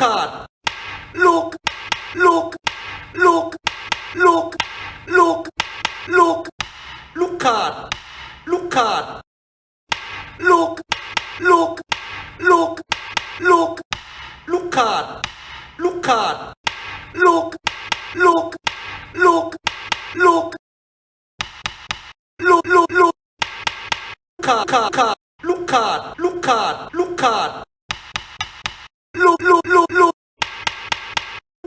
ขาด ลูก ลูก ลูก ลูก ลูก ลูก ลูกขาด ลูกขาด ลูก ลูก ลูก ลูก ลูกขาด ลูกขาด ลูก ลูก ลูก ลูก ลูก ลูก ลูกขาดขาดขาดลูกขาด ลูกขาด ลูกขาด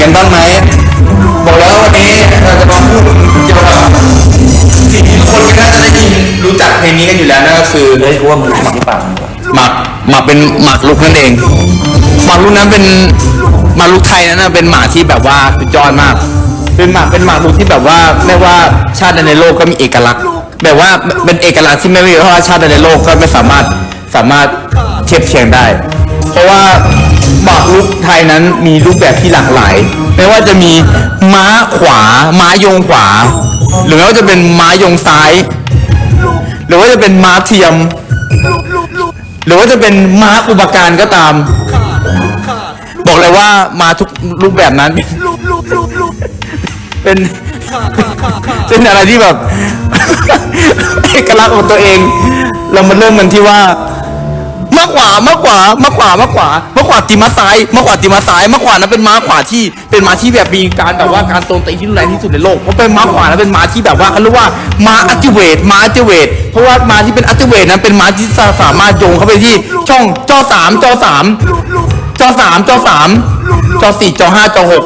กันบ้างไหมบอกแล้ววันนี้เราจะมาพูดเกี่ยวกับสิ่งที่คนก็น่าจะได้ยินรู้จักเพลงนี้กันอยู่แล้วนั่นก็คือเฮ้ยกูว่ามึงกินที่ปากมึงก่อนหมักหมักเป็นหมักลุกนั่นเองหมักลุกนั้นเป็นหมักลุกไทยนั้นนะเป็นหมาที่แบบว่าสุดยอดมาก เป็นหมักเป็นหมักลุกที่แบบว่าไม่ว่าชาติใดในโลกก็มีเอกลักษณ์ แบบว่าเป็นเอกลักษณ์ที่ไม่มีเพราะว่าชาติใดในโลกก็ไม่สามารถสามารถเทียบเทียงได้ เพราะว่า หมากลุกไทยนั้นมีรูปแบบที่หลากหลาย ไม่ว่าจะมีม้าขวา ม้ายงขวา หรือว่าจะเป็นม้ายงซ้าย หรือว่าจะเป็นม้าเทียม หรือว่าจะเป็นม้าอุปการก็ตาม บอกเลยว่ามาทุกรูปแบบนั้น เป็นเป็นอะไรที่แบบเอกลักษณ์ของตัวเอง เรามาเริ่มกันที่ว่า มากขวามากขวามากขวามากขวามากขวาตีมาซ้ายมากขวาตีมาซ้ายมากขวานั้นเป็นม้าขวาที่เป็นม้าที่แบบมีการแบบว่าการโจมตีที่รุนแรงที่สุดในโลกเพราะเป็นม้าขวานั้นเป็นม้าที่แบบว่าเขาเรียกว่าม้าอัติเวทม้าอัติเวทเพราะว่าม้าที่เป็นอัติเวทนั้นเป็นม้าที่สามารถโยงเข้าไปที่ช่องจอสามจอสามจอสามจอสามจอสี่จอห้าจอหก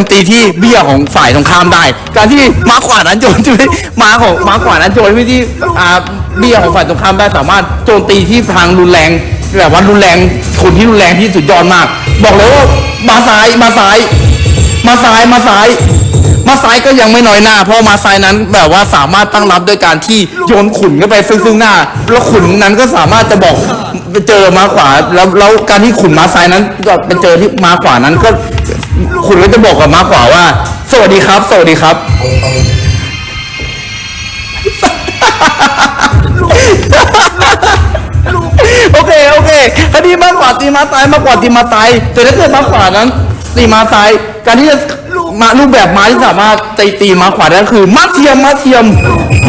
มตีที่เบี้ยของฝ่ายตรงข้ามได้ การที่ม้าขวานั้นโจมตีม้าของม้าขวานั้นโจมตีที่อ่าเบี้ยของฝ่ายตรงข้ามได้สามารถโจมตีที่ทางรุนแรงแบบว่ารุนแรงคนที่รุนแรงที่สุดยอดมาก บอกเลยว่ามาซ้ายมาซ้าย มาซ้ายมาซ้ายมาซ้ายก็ยังไม่น้อยหน้า เพราะมาซ้ายนั้นแบบว่าสามารถตั้งรับด้วยการที่โยนขุนเข้าไปซึ่งซึ่งหน้า แล้วขุนนั้นก็สามารถจะบอกไปเจอมาขวาแล้วแล้วการที่ขุนมาซ้ายนั้นก็ไปเจอที่มาขวานั้นก็ ขุนก็จะบอกกับมาขวาว่า สวัสดีครับ สวัสดีครับ โอเค โอเคคดีมาขวาตีมาซ้ายมาขวาตีมาซ้ายแต่ถ้าเกิดมาขวานั้นตีมาซ้าย การที่จะมารูปแบบม้าที่สามารถตีตีมาขวาได้คือม้าเทียมม้าเทียม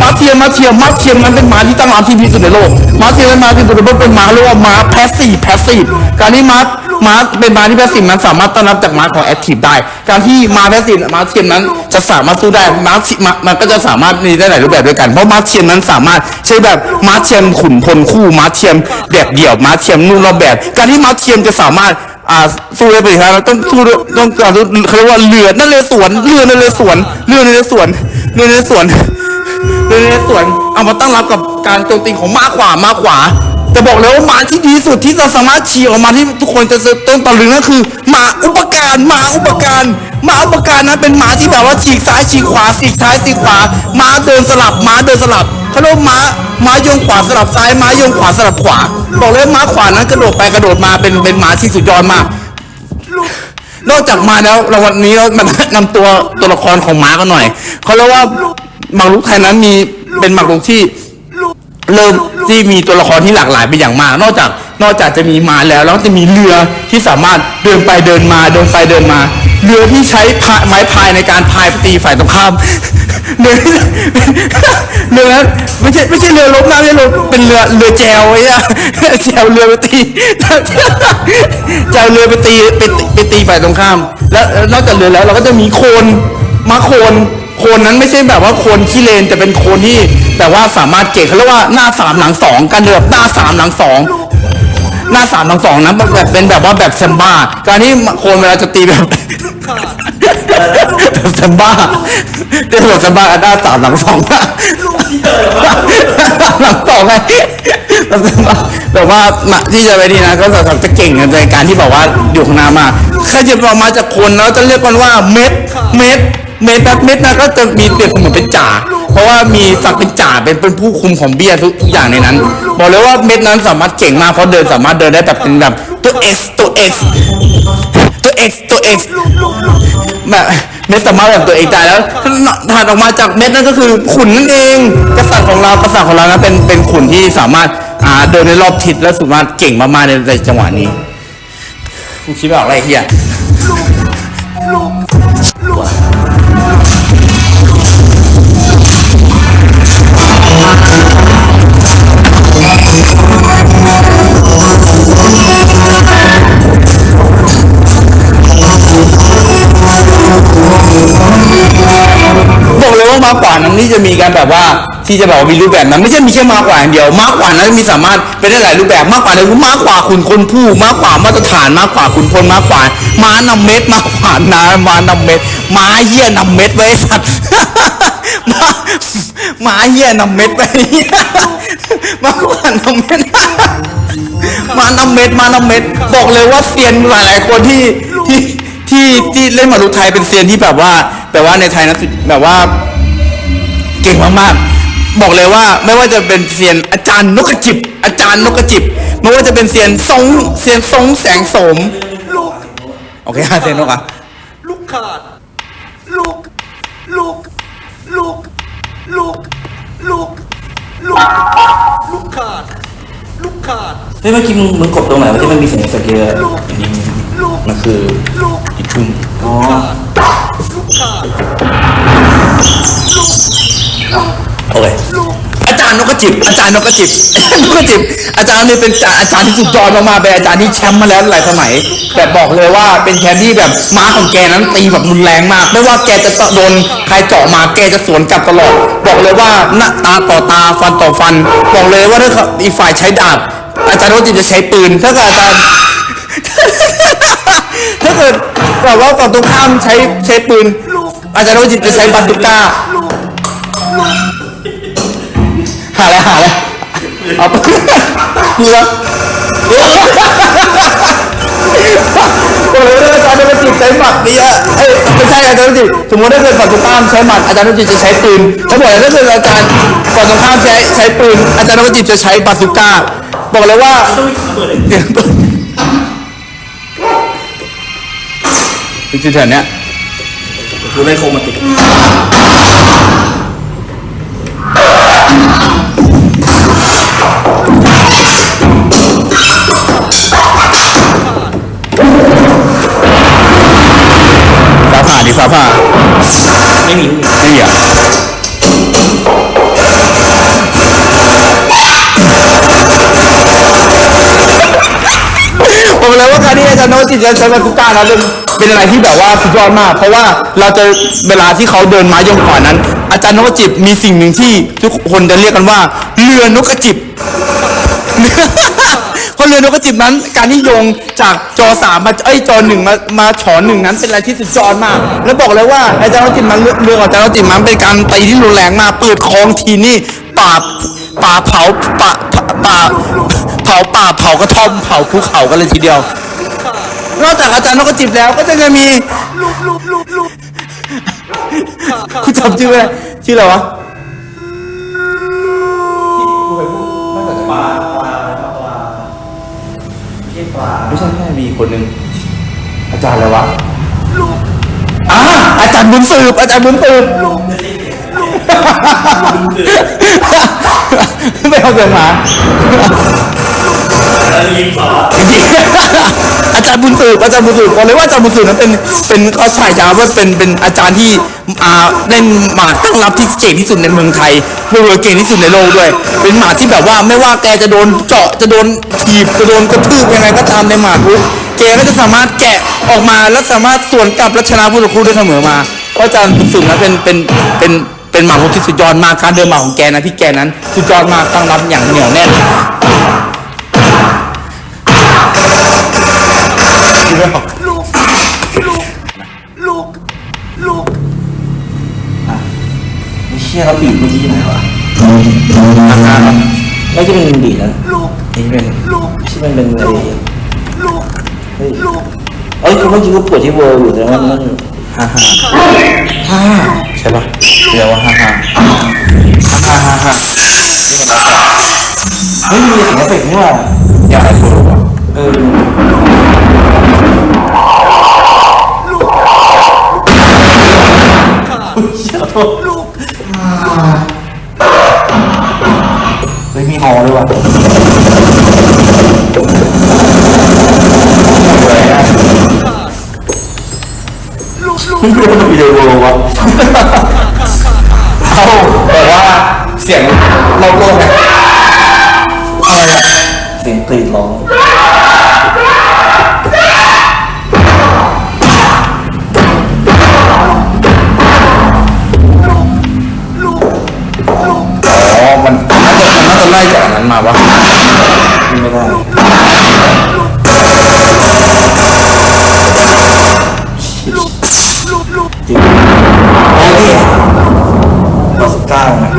ม้าเทียมม้าเทียมม้าเทียมนั้นเป็นม้าที่ตั้งรับที่ดีสุดในโลกม้าเทียมเป็นม้าที่สุดในโลกเป็นม้าเรียกว่าม้าแพสซีฟแพสซีฟการที่ม้า ม้าเป็นม้าที่แพสซีฟนั้นสามารถต้อนรับจากม้าของแอคทีฟได้ การที่ม้าแพสซีฟม้าเทียมนั้นจะสามารถสู้ได้ม้าม้ามันก็จะสามารถมีได้หลายรูปแบบด้วยกันเพราะม้าเทียมนั้นสามารถใช้แบบม้าเทียมขุนพลคู่ม้าเทียมแบบเดี่ยวม้าเทียมนู่นรอบแบบ การที่ม้าเทียมจะสามารถอ่าสู้ได้เป็นครับต้องสู้ต้องการเขาเรียกว่าเรือนั่นเลยสวนเรือนั่นเลยสวนเรือนั่นเลยสวนเรือนั่นเลยสวนเรือนั่นเลยสวนเอามาตั้งรับกับการโจมตีของม้าขวาม้าขวา แต่บอกเลยว่าม้าที่ดีสุดที่เราสามารถเชียร์ออกมาที่ทุกคนจะต้นตะลึงนั่นคือม้าอุปการม้าอุปการม้าอุปการนั้นเป็นม้าที่แบบว่าฉีกซ้ายฉีกขวาฉีกซ้ายฉีกขวาม้าเดินสลับม้าเดินสลับเขาเรียกว่าม้าม้ายงขวาสลับซ้ายม้ายงขวาสลับขวา บอกเลยม้าขวานั้นกระโดดไปกระโดดมาเป็นเป็นม้าที่สุดยอดมากนอกจากมาแล้วเราวันนี้เรามานำตัวตัวละครของม้ากันหน่อยเขาเรียกว่าหมากรุกไทยนั้นมีเป็นหมากรุกที่ เริ่มที่มีตัวละครที่หลากหลายไปอย่างมาก นอกจากนอกจากจะมีม้าแล้ว แล้วจะมีเรือที่สามารถเดินไปเดินมาเดินไปเดินมา เรือที่ใช้พายไม้พายในการพายตีฝ่ายตรงข้าม เรือเรือนั้นไม่ใช่ไม่ใช่เรือลบนะไม่ใช่เรือเป็นเรือเรือแจวไอ้เนี่ยแจวเรือไปตีแจวเรือไปตีไปตีไปตีฝ่ายตรงข้าม แล้วแล้วนอกจากเรือแล้วเราก็จะมีโคนมาโคนโคนนั้นไม่ใช่แบบว่าโคนขี้เลนแต่เป็นโคนที่ แบบว่าสามารถเก่งเขาเรียกว่าหน้าสามหลังสองการเดินแบบหน้าสามหลังสองหน้าสามหลังสองนะแบบเป็นแบบว่าแบบแซมบ้าการที่โคนเวลาจะตีแบบแบบแซมบ้าเดินแบบแซมบ้าหน้าสามหลังสองหลังสองไงแบบแซมบ้าแบบว่าที่จะไปนี่นะก็แบบจะเก่งในการที่แบบว่าอยู่ข้างหน้ามากใครจะออกมาจากคนเราจะเรียกกันว่าเม็ดเม็ด เม็ดนักเม็ดนักก็จะมีเปรียบเสมือนเป็นจ่า เพราะว่ามีศักดิ์เป็นจ่าเป็นเป็นผู้คุมของเบียทุกทุกอย่างในนั้น บอกเลยว่าเม็ดนั้นสามารถเก่งมากเพราะเดินสามารถเดินได้แบบเป็นแบบตัว X ตัว X ตัว X ตัว X แบบเม็ดสามารถแบบตัวเองได้แล้วถัดออกมาจากเม็ดนั่นก็คือขุนนั่นเองกษัตริย์ของเรากษัตริย์ของเรานะเป็นเป็นขุนที่สามารถอ่าเดินในรอบทิศและสามารถเก่งมากๆในในจังหวะนี้กูคิดไม่ออกอะไรเฮียลูกลูก บอกเลยว่านั้นนี่จะมีการแบบว่าที่จะบบว่ามีรูปแบบนั้นไม่ใช่มีแค่ม้าขวาอย่างเดียวม้าขวานั้นมีสามารถเป็นได้หลายรูปแบบม้าขวาเนี่ยม้าขวาขุนคนผู้ม้าขวามาตรฐานม้าขวาขุนพลม้าขวาม้านำเม็ดม้าขวานาม้านำเม็ดม้าเหี้ยนำเม็ดไว้สัตว์ม้าม้าเหี้ยนำเม็ดไปม้าขวานำเม็ดมานำเม็ดมานำเม็ดบอกเลยว่าเซียนหลายๆคนที่ที่ที่ที่เล่นหมากรุไทยเป็นเซียนที่แบบว่าแบบว่าในไทยนะแบบว่า เก่งมากๆ บอกเลยว่าไม่ว่าจะเป็นเซียนอาจารย์นกกระจิบ อาจารย์นกกระจิบ ไม่ว่าจะเป็นเซียนทรงเซียนทรงแสงโสม ลูก โอเคฮะเซียนนกอะลูกขาด ลูก ลูก ลูก ลูก ลูก ลูก ลูกขาด ลูกขาด เฮ้ยเมื่อกี้มึงมึงกดตรงไหนวะที่มันมีเสียงสเกลลูกลูก มันคือลูกอีทุ่มอ๋อลูกขาด โอเคอาจารย์นกกระจิบอาจารย์นกกระจิบนกกระจิบอาจารย์นี่เป็นอาจารย์ที่สุดยอดมากๆเป็นอาจารย์ที่แชมป์มาแล้วหลายสมัย แต่บอกเลยว่าเป็นแชมป์ที่แบบม้าของแกนั้นตีแบบรุนแรงมาก ไม่ว่าแกจะโดนใครเจาะมาแกจะสวนกลับตลอด บอกเลยว่าหน้าตาต่อตาฟันต่อฟัน บอกเลยว่าถ้าอีกฝ่ายใช้ดาบอาจารย์นกกระจิบจะใช้ปืน ถ้าเกิดอาจารย์ถ้าเกิดแบบว่าฝั่งตรงข้ามใช้ใช้ปืน อาจารย์นกกระจิบจะใช้บาซูก้า หาแล้วหาแล้วเอาไปนี่วะโอ้ยโอ้ยอาจารย์นจิตใช้หมัดนี่อะเอ้ยไม่ใช่อาจารย์นจิตสมมติถ้าเกิดฝั่งตรงข้ามใช้หมัดอาจารย์นจิตจะใช้ปืนเขาบอกเลยถ้าเกิดอาจารย์ฝั่งตรงข้ามใช้ใช้ปืนอาจารย์นจิตจะใช้บาซูก้าบอกเลยว่าเดี๋ยวจุดแถวเนี้ยกูได้โคมาติก รย์โนตจิตจะใช้บาสุก้านะเป็นเป็นอะไรที่แบบว่าสุดยอดมาก เพราะว่าเราจะเวลาที่เขาเดินไม้ายงขวานั้น อาจารย์นกจิตมีสิ่งหนึ่งที่ทุกคนจะเรียกกันว่า เรือนกจิบเพราะเรือนกจิบนั้นการที่โยงจากจอสามมาเอ้ยจอหนึ่งมามาฉอนหนึ่งนั้นเป็นอะไรที่สุดยอดมาก แล้วบอกเลยว่าอาจารย์นกจิตมันเรือของอาจารย์นกจิตมันเป็นการตีที่รุนแรงมากเปิดคลองทีนี่ป่าป่าเผาป่าป่าเผาป่าเผากระท่อมเผาภูเขากันเลยทีเดียว นอกจากอาจารย์นกกระจิบแล้วก็จะยังมีลูกลูกลูกลูกขาดขาดคุณจำชื่อไหมชื่ออะไรวะปลาปลาปลาไม่ใช่ปลาไม่ใช่แค่มีคนหนึ่งอาจารย์อะไรวะอ่าอาจารย์บุญสืบอาจารย์บุญสืบไม่เอาเสียงหมายิงต่ ออาจารย์บุญสืบอาจารย์บุญสืบบอกเลยว่าอาจารย์บุญสืบนั้นเป็นเป็นเขาฉายาว่าเป็นเป็นอาจารย์ที่อ่าเล่นหมากตั้งรับที่เก่งที่สุดในเมืองไทยเพื่อเก่งที่สุดในโลกด้วย เป็นหมากที่แบบว่าไม่ว่าแกจะโดนเจาะจะโดนถีบจะโดนกระทืบยังไงก็ตามในหมากรุกแกก็จะสามารถแกะออกมาและสามารถส่วนกลับและชนะผู้ต่อสู้ได้เสมอมาเพราะอาจารย์บุญสืบนั้นเป็นเป็นเป็นเป็นหมากรุกที่สุดยอดมากการเดินหมากของแกนะที่แกนั้นสุดยอดมากตั้งรับอย่างเหนียวแน่น ลูก ลูก ลูก ลูกไม่เชี่ยเราบีบเมื่อกี้ไหนวะไม่ใช่เป็นบีบนะลูกนี่เป็นลูกที่มันเป็นอะไรลูกลูกเอ้ยคือเมื่อกี้ก็ปวดที่เวอร์อยู่แต่ว่ามันฮ่าฮ่าฮ่าใช่ปะเรียกว่าฮ่าฮ่าฮ่าฮ่าฮ่าเฮ้ยมีเสียงเอฟเฟกต์นี่หว่าอยากให้คุณรู้ว่าเออ ขอโทษลูกเฮ้ยมีฮอด้วยว่ะลูกลูกเพื่อนมันวิดีโอวะเอาแต่ว่าเสียงรอบโลกไงเสียงกรีดร้อง นนั้นมาวะไม่ได้ลูกลูกลูกจริงโอเคร้อยสิบเก้านะ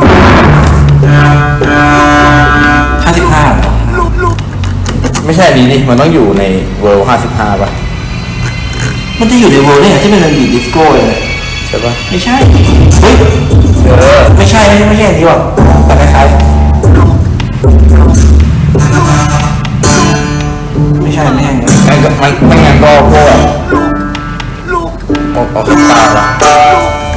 ห้าสิบห้าเหรอลูกลูกไม่ใช่อันนี้นี่มันต้องอยู่ในเวิลด์ห้าสิบห้าป่ะ มันจะอยู่ในเวิร์ลเนี่ยที่เป็นบีดิสโก้เลยใช่ป่ะ ไม่ใช่ เฮ้ย เออ ไม่ใช่ ไม่ใช่ไม่ใช่อันนี้หรอกแต่คล้ายๆ ไม่ใช่ไม่ใช่งั้นก็มันไม่งั้นก็พวกลูกออเคสตราป่ะลูก